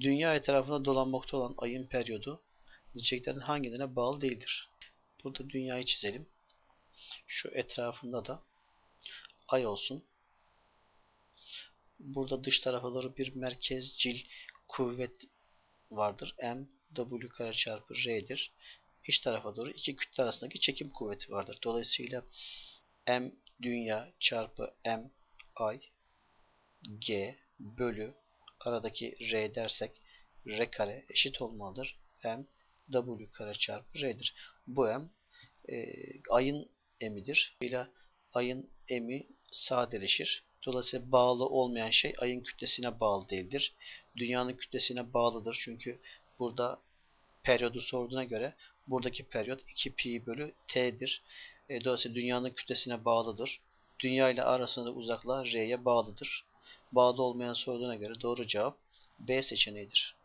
Dünya etrafında dolanmakta olan ayın periyodu niceliklerden hangilerine bağlı değildir? Burada dünyayı çizelim. Şu etrafında da ay olsun. Burada dış tarafa doğru bir merkezcil kuvvet vardır. M W kare çarpı R'dir. İç tarafa doğru iki kütle arasındaki çekim kuvveti vardır. Dolayısıyla M dünya çarpı M ay G bölü aradaki R dersek R kare eşit olmalıdır. M W kare çarpı R'dir. Bu M e, ayın emidir. Böyle ayın emi sadeleşir. Dolayısıyla bağlı olmayan şey ayın kütlesine bağlı değildir. Dünyanın kütlesine bağlıdır. Çünkü burada periyodu sorduğuna göre buradaki periyot 2 pi bölü t'dir. E, dolayısıyla dünyanın kütlesine bağlıdır. Dünya ile arasında uzaklığa r'ye bağlıdır. Bağlı olmayan sorduğuna göre doğru cevap B seçeneğidir.